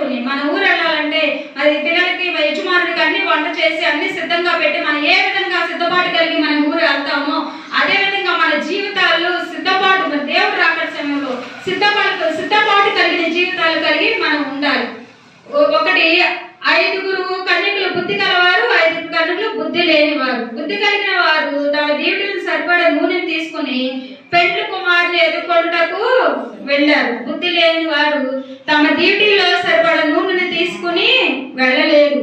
పెట్టుకుని మన ఊరు వెళ్ళాలంటే మరి పిల్లలకి యజమానుడికి అన్ని వంట చేసి అన్ని సిద్ధంగా పెట్టి మనం ఏ విధంగా సిద్ధపాటు కలిగి మన ఊరు వెళ్తామో అదే విధంగా మన జీవితాలు సిద్ధపాటు మన దేవుడు రాకడ సమయంలో సిద్ధపాటు సిద్ధపాటు కలిగిన జీవితాలు కలిగి మనం ఉండాలి. ఒకటి ఐదుగురు కన్యకులు బుద్ధి కలవారు ఐదుగురు కన్యకులు బుద్ధి లేనివారు. బుద్ధి కలిగిన వారు తమ దేవుడిని సరిపడే నూనెని తీసుకుని పెండ్లు కుమారుని ఎదుర్కొంటకు వెళ్ళారు. బుద్ధి లేని వారు తమ డ్యూటీలో సరిపడ నూనెని తీసుకుని వెళ్ళలేరు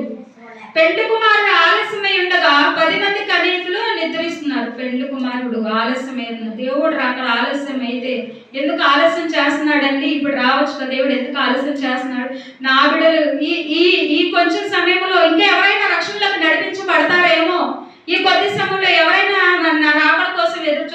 పెండ్లి కుమారుడు ఆలస్యమై ఉండగా పది మంది కన్యకులు నిద్రిస్తున్నారు. పెండ్లి కుమారుడు ఆలస్యమై ఉన్న దేవుడు రాక ఆలస్యం అయితే ఎందుకు ఆలస్యం చేస్తున్నాడండి? ఇప్పుడు రావచ్చు కదా దేవుడు ఎందుకు ఆలస్యం చేస్తున్నాడు? నా బిడ్డలు ఈ ఈ ఈ కొంచెం సమయంలో ఇంకా ఎవరైనా రక్షణలోకి నడిపించబడతారేమో? ఈ కొద్ది సమయంలో ఎవరైనా మన నా రాకడ కోసం ఎదురు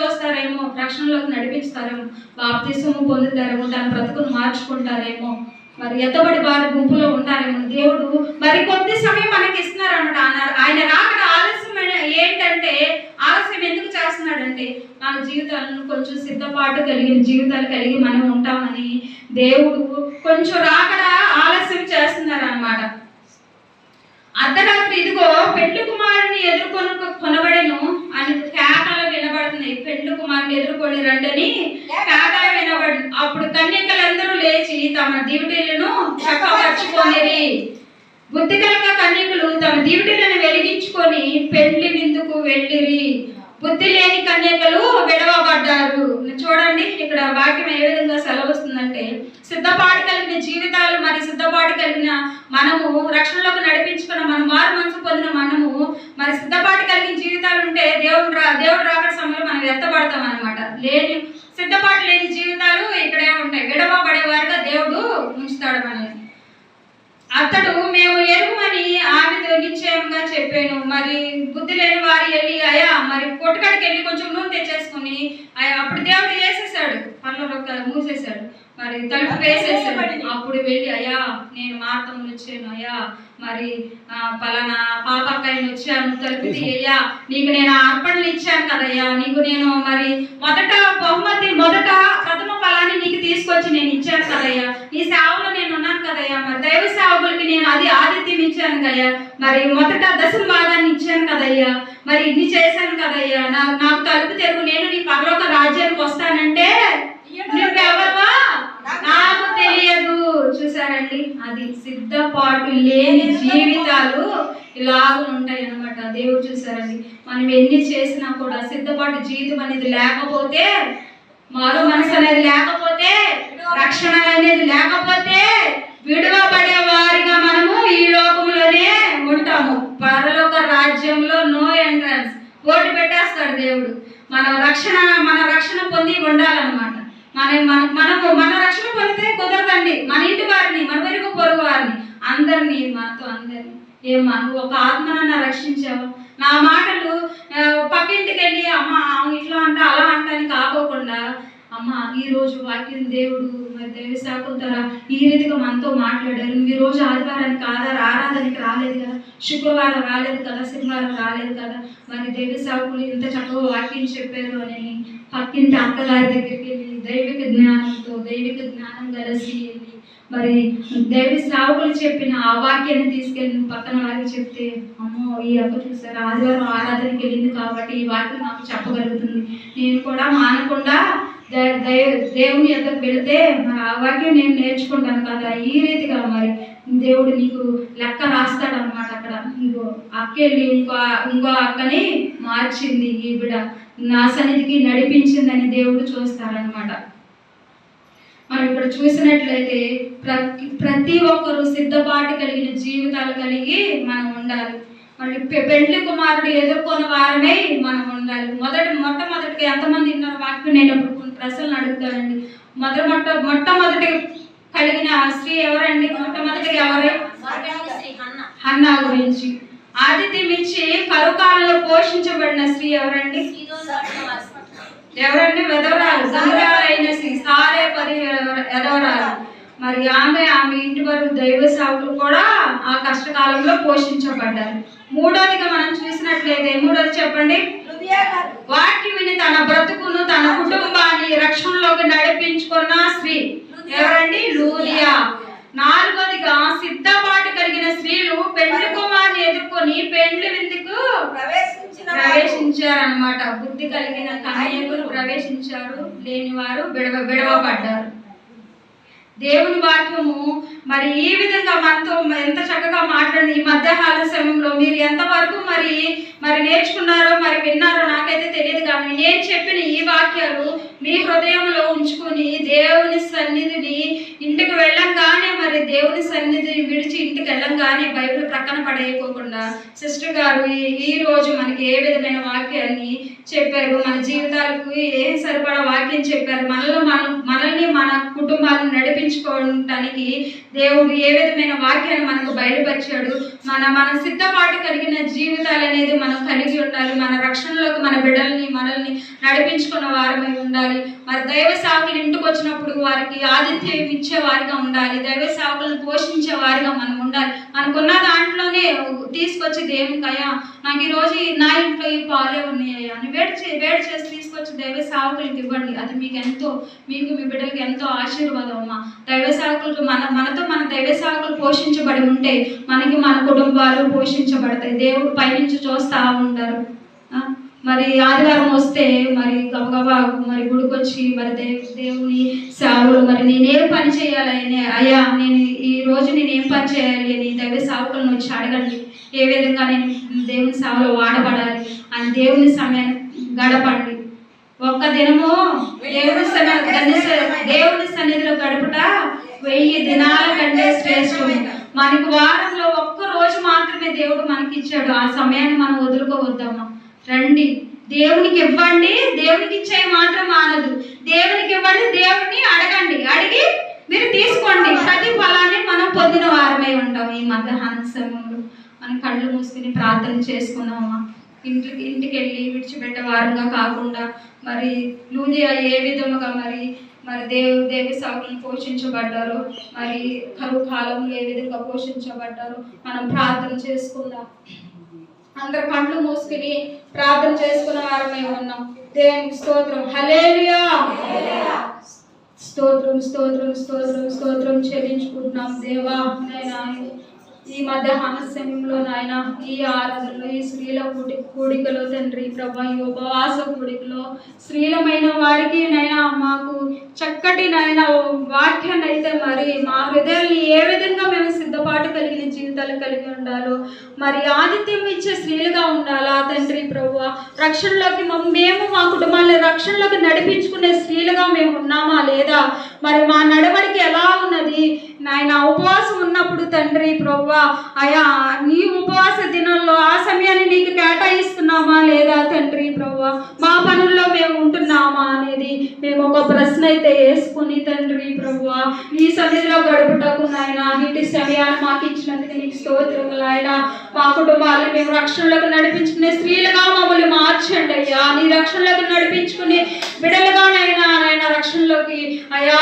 రక్షణలోకి నడిపిస్తారేమో బాప్తిసము పొందుతారేమో తన బ్రతుకును మార్చుకుంటారేమో. మరి ఎత్తబడి వారి గుంపులో ఉంటారేమో. దేవుడు మరి కొద్ది సమయం మనకి ఇస్తున్నారు అన్నాడు. ఆయన- రాకడ ఆలస్యమైన ఏంటంటే ఆలస్యం ఎందుకు చేస్తున్నాడంటే మన జీవితాలను కొంచెం సిద్ధపాటు కలిగిన జీవితాలు కలిగి మనం ఉంటామని దేవుడు కొంచెం రాకడ ఆలస్యం చేస్తున్నారు అర్ధరాత్రి ఇదిగో పెండ్లి కుమారుని ఎదుర్కొని కొనబడెను అని కేకలు వినబడుతున్నాయి. పెండ్లి కుమారుని ఎదుర్కొని రండని కేకలు వినబడి అప్పుడు కన్యకలందరూ లేచి తమ డ్యూటీలను చక్కపరచుకొనిరి బుద్ధి కలక కన్యకులు తమ డ్యూటీలను వెలిగించుకొని పెండ్లి విందుకు వెళ్ళిరి. బుద్ధి లేని కన్యకలు విడవబడ్డారు. చూడండి ఇక్కడ వాక్యం ఏ విధంగా సెలవుస్తుందంటే సిద్ధపాటు కలిగిన జీవితాలు మరి సిద్ధపాటు కలిగిన మనము రక్షణలోకి నడిపించుకున్న మన మారు మనసు పొందిన మనము మరి సిద్ధపాటు కలిగిన జీవితాలు ఉంటే దేవుడు రా దేవుడు రాకడ సమయంలో మనం ఎత్తబడతాం అనమాట లేని సిద్ధపాటు లేని జీవితాలు ఇక్కడే ఉంటాయి. విడవబడేవారుగా దేవుడు ఉంచుతాడు మనల్ని. అతడు మేము ఎరుమని ఆమెతో నిశ్చయంగా చెప్పాను. మరి బుద్ధి లేని వారు వెళ్ళి అయా మరి కొట్టుకాడికి వెళ్ళి కొంచెం నూనె తెచ్చేసుకుని అయ్యా అప్పుడు దేవుడు వేసేసాడు పనులలో మూసేశాడు. మరి తలుపు వేసేసాడు అప్పుడు వెళ్ళి అయ్యా నేను మార్తములు వచ్చాను. అయ్యా మరి ఆ, పలానా పాపకాయని వచ్చాను. తలుపు తీయ్యా నీకు నేను అర్పణలు ఇచ్చాను కదయ్యా. నీకు నేను మరి మొదట బహుమతి మొదట ప్రథమ ఫలాన్ని నీకు తీసుకొచ్చి నేను ఇచ్చాను కదయ్యా. నీ సేవలో నేను ఉన్నాను కదయ్యా. మరి దైవ సేవకులకి నేను అది ఆదిత్యం ఇచ్చాను కదయ్యా. మరి మొదట దశమ భాగాన్ని ఇచ్చాను కదయ్యా. మరి ఇన్ని చేశాను కదయ్యా. నా నాకు తలుపు తెరుగు నేను నీ పరలోక రాజ్యానికి వస్తానంటే నువ్వెవరువా? నాకు తెలియదు. చూసారండి? అది సిద్ధపాటు లేని జీవితాలు ఇలాగ ఉంటాయి అనమాట దేవుడు చూసారండి? మనం ఎన్ని చేసినా కూడా సిద్ధపాటు జీవితం అనేది లేకపోతే మరో మనసు అనేది లేకపోతే రక్షణ అనేది లేకపోతే విడవబడే వారిగా మనము ఈ లోకంలోనే ఉంటాము. పరలోక రాజ్యంలో నో ఎంట్రన్స్. ఓటు పెట్టేస్తాడు దేవుడు. మన రక్షణ మన రక్షణ పొంది ఉండాలన్నమాట. మన మన మనము మన రక్షణ పొందితే కుదరదండి. మన ఇంటి వారిని మన వెనుక పొరుగు వారిని. అందరినీ మనతో అందరినీ. ఏమ్మా నువ్వు ఒక ఆత్మనన్న రక్షించావు. నా మాటలు పక్కింటికి వెళ్ళి అమ్మ ఆమె ఇట్లా అంట అలా అంటానికి అని అమ్మ ఈ రోజు వాక్యం దేవుడు మరి దేవి శాఖల ఈ రీతిగా మనతో మాట్లాడారు. మీ ఈ రోజు ఆదివారానికి ఆధార ఆరాధనకి రాలేదు కదా? శుక్రవారం రాలేదు కదా? శనివారం రాలేదు కదా? మరి దేవి సాకులు ఇంత చక్కగా వాక్యం చెప్పారు అని పక్కింటి అక్కగారి దగ్గరికి వెళ్ళి దైవిక జ్ఞానంతో దైవిక జ్ఞానం కలిసి వెళ్ళి మరి దేవి సేవకులు చెప్పిన ఆ వాక్యాన్ని తీసుకెళ్ళి నువ్వు పక్కన వారికి చెప్తే అమ్మో ఈ అక్క చూసారు? ఆదివారం ఆరాధనకి వెళ్ళింది కాబట్టి ఈ వాక్యం నాకు చెప్పగలుగుతుంది. నేను కూడా మానకుండా దేవుని ఎద్దకు వెళితే మరి వాక్యం నేను నేర్చుకుంటాను కదా ఈ రీతిగా మరి దేవుడు నీకు లెక్క రాస్తాడనమాట అక్కడ. ఇంకో అక్క వెళ్ళి ఇంకో ఇంకో అక్కని మార్చింది ఈ బిడ. నా సన్నిధికి నడిపించిందని దేవుడు చూస్తారనమాట మనం ఇక్కడ చూసినట్లయితే ప్రతి ప్రతి ఒక్కరూ సిద్ధపాటు కలిగిన జీవితాలు కలిగి మనం ఉండాలి. మళ్ళీ పె- పెండ్లి కుమారుడు ఎదుర్కొన్న వారమే మనం ఉండాలి. మొదటి మొట్టమొదటిగా ఎంతమంది ఉన్నారు వాక్యం నేను ప్రశ్నలు అడుగుతారండి. మొదటి మొట్ట మొట్టమొదటి కలిగిన స్త్రీ ఎవరండి? మొట్టమొదటి ఎవరు? హన్నా గురించి. ఆదిత్యం ఇచ్చి కరుకాలలో పోషించబడిన స్త్రీ ఎవరండి? ఎవరండి? వెదవరాలు. గంగురాలైన స్త్రీ సారే పది ఎదవరాలు మరి ఆమె ఆమె ఇంటి వరకు దైవ సేవకులు కూడా ఆ కష్టకాలంలో పోషించబడ్డారు. మూడోదిగా మనం చూసినట్లయితే మూడోది చెప్పండి. వాక్యం విని తన బ్రతుకును తన కుటుంబాన్ని రక్షణలోకి నడిపించుకున్న స్త్రీ. ఎవరండి? లూలియా నాలుగోదిగా సిద్ధపాటు కలిగిన స్త్రీలు పెండ్లి కుమార్ని ఎదుర్కొని పెండ్లి విందుకు ప్రవేశించారన్నమాట. బుద్ధి కలిగిన కన్యకులు ప్రవేశించారు. లేని వారు విడవ విడవబడ్డారు. దేవుని వాక్యము మరి ఈ విధంగా మనతో ఎంత చక్కగా మాట్లాడింది ఈ మధ్యాహ్న సమయంలో మీరు ఎంతవరకు మరి మరి నేర్చుకున్నారో మరి విన్నారో నాకైతే తెలియదు కానీ నేను చెప్పిన ఈ వాక్యాలు మీ హృదయంలో ఉంచుకొని దేవుని సన్నిధిని ఇంటికి వెళ్ళంగానే మరి దేవుని సన్నిధిని విడిచి ఇంటికి వెళ్ళంగానే బైబిల్ ప్రక్కన పడేయకోకుండా సిస్టర్ గారు ఈ రోజు మనకి ఏ విధమైన వాక్యాన్ని చెప్పారు? మన జీవితాలకు ఏం సరిపడా వాక్యం చెప్పారు? మనలో మనం మనల్ని మన కుటుంబాలను నడిపించుకోవటానికి దేవుడు ఏ విధమైన వాక్యాన్ని మనకు బయలుపరిచాడు? మన మన సిద్ధపాటు కలిగిన జీవితాలు అనేది మనం కలిగి ఉండాలి. మన రక్షణలోకి మన బిడ్డల్ని మనల్ని నడిపించుకున్న వారమై ఉండాలి. మరి దైవ సేవకులు ఇంటికి వచ్చినప్పుడు వారికి ఆతిథ్యం ఇచ్చేవారిగా ఉండాలి. దైవ సేవకులను పోషించే వారిగా మనం ఉండాలి. మనకున్న దాంట్లోనే తీసుకొచ్చి దేవునికి నాకు ఈరోజు నా ఇంట్లో ఈ పాలే ఉన్నాయా అని వేడి చే వేడి చేసి తీసుకొచ్చి దైవ సేవకులకు ఇవ్వండి. అది మీకు ఎంతో మీకు మీ బిడ్డలకి ఎంతో ఆశీర్వాదం అమ్మా. దైవ సేవకులకు మన మనతో మన దైవ సేవకులు పోషించబడి ఉంటే మనకి మన కుటుంబాలు పోషించబడతాయి. దేవుడు పైనుంచి చూస్తూ ఉంటారు. ఆ, మరి ఆదివారం వస్తే మరి గబగబా మరి గుడికొచ్చి మరి దేవుని సేవలు మరి నేనేం పని చేయాలి అని అయ్యా నేను ఈ రోజు నేను ఏం పని చేయాలి అని దైవ సేవకులను వచ్చి అడగండి. ఏ విధంగా నేను దేవుని సేవలో వాడబడాలి? అని దేవుని సమయాన్ని గడపండి. ఒక్క దినము దేవుని సన్నిధి దేవుని సన్నిధిలో గడుపుట వెయ్యి దినాల కంటే శ్రేష్టమే మనకు వారంలో ఒక్క రోజు మాత్రమే దేవుడు మనకి ఇచ్చాడు ఆ సమయాన్ని మనం వదులుకోవద్దమ్మా. రండి. దేవునికి ఇవ్వండి దేవునికి ఇచ్చే మాత్రం మానదు. దేవునికి ఇవ్వండి దేవుని అడగండి. అడిగి మీరు తీసుకోండి. ప్రతి ఫలాన్ని మనం పొందిన వారమై ఉంటాం. ఈ మధ్యాహ్న సమయంలో మనం కళ్ళు మూసుకుని ప్రార్థన చేసుకున్నామా? ఇంటికి ఇంటికి వెళ్ళి విడిచిపెట్టే వారంగా కాకుండా మరి లూజియా ఏ విధముగా మరి మరి దేవు దేవి సాగులను పోషించబడ్డారు మరి కరువు కాలంలో ఏ విధంగా పోషించబడ్డారు మనం ప్రార్థన చేసుకుందాం. అందరు పండ్లు మూసుకుని ప్రార్థన చేసుకున్న వారమే ఉన్నాం. దేవునికి స్తోత్రం. హలేలుయా స్తోత్రం స్తోత్రం స్తోత్రం స్తోత్రం చెల్లించుకుంటున్నాం. దేవా నైనా ఈ మధ్యాహ్న సమయంలో నాయన ఈ ఆరాధనలో ఈ స్త్రీల కూడి కూడికలో తండ్రి ప్రభా ఈ ఉపవాస కూడికలో స్త్రీలమైన వారికి నైనా మాకు చక్కటి నాయన వాక్యాన్ని అయితే మరి మా హృదయాన్ని ఏ విధంగా జీవితాలు కలిగి ఉండాలో మరి ఆతిథ్యం ఇచ్చే స్త్రీలుగా ఉండాలా తండ్రి ప్రభు రక్షణలోకి మేము మా కుటుంబాన్ని రక్షణలోకి నడిపించుకునే స్త్రీలుగా మేము ఉన్నామా లేదా? మరి మా నడవడికి ఎలా ఉన్నది? నాయన ఉపవాసం ఉన్నప్పుడు తండ్రి ప్రవ్వా అయా నీ ఉపవాస దినంలో ఆ సమయాన్ని నీకు కేటాయిస్తున్నామా లేదా తండ్రి ప్రవ్వా మా పనుల్లో మేము ఉంటున్నామా అనేది మేము ఒక ప్రశ్న అయితే వేసుకుని తండ్రి ప్రవ్వా నీ సన్నిధిలో గడుపుటకు నాయన నీటి సమయాన్ని మాకు ఇచ్చినందుకు నీకు స్తోత్రములు ఆయన మా కుటుంబాలను మేము రక్షణలకు నడిపించుకునే స్త్రీలుగా మమ్మల్ని మార్చండి అయ్యా. నీ రక్షణలకు నడిపించుకునే బిడలుగా నైనా నాయన రక్షణలోకి. అయ్యా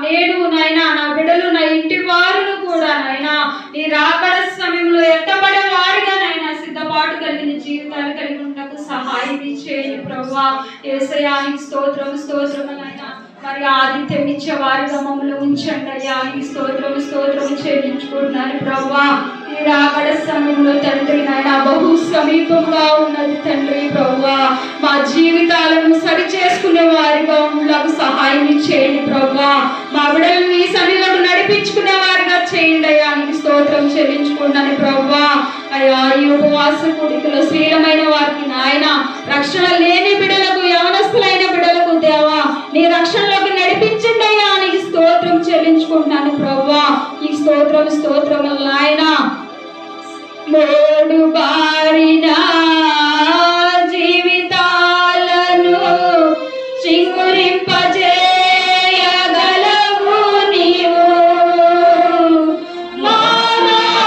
నేను నాయన నా బిడలు నా ఇంటి వారును కూడా నాయన. నీ రాకడ సమయంలో ఎత్తబడే వారిగా నాయనా సిద్ధపాటు కలిగిన జీవితాలు కలిగి ఉండకు సహాయం చేయండి ప్రభు ఏసయానికి స్తోత్రం స్తోత్రములైనా మరి ఆదిత్యం ఇచ్చే వారిగా మమ్మల్ని ఉంచండి అయ్యా. నీ స్తోత్రం స్తోత్రం చెల్లించుకుంటున్నాను ప్రభా ఈ రాగడ సమయంలో తండ్రి నాయన బహు సమీపంగా ఉన్నది తండ్రి ప్రభా మా జీవితాలను సరి చేసుకునే వారిగా ఉండకు సహాయం చేయండి ప్రభా మా బిడ్డలు మీ సన్నిధిలోకి నడిపించుకునే వారిగా చేయండి అయ్యా. నీకు స్తోత్రం చెల్లించుకుంటాను ప్రభా అయ్యా ఈ ఉపవాస కూడికలో శ్రీలమైన వారికి నాయన రక్షణ లేని బిడ్డలకు యవనస్తులైన బిడ్డలకు దేవా నీ రక్షణలోకి నడిపించండి అయ్యా. నీకు స్తోత్రం చెల్లించుకుంటాను ప్రవ్వా. ఈ స్తోత్రం స్తోత్రం నాయన. మోడు బారినా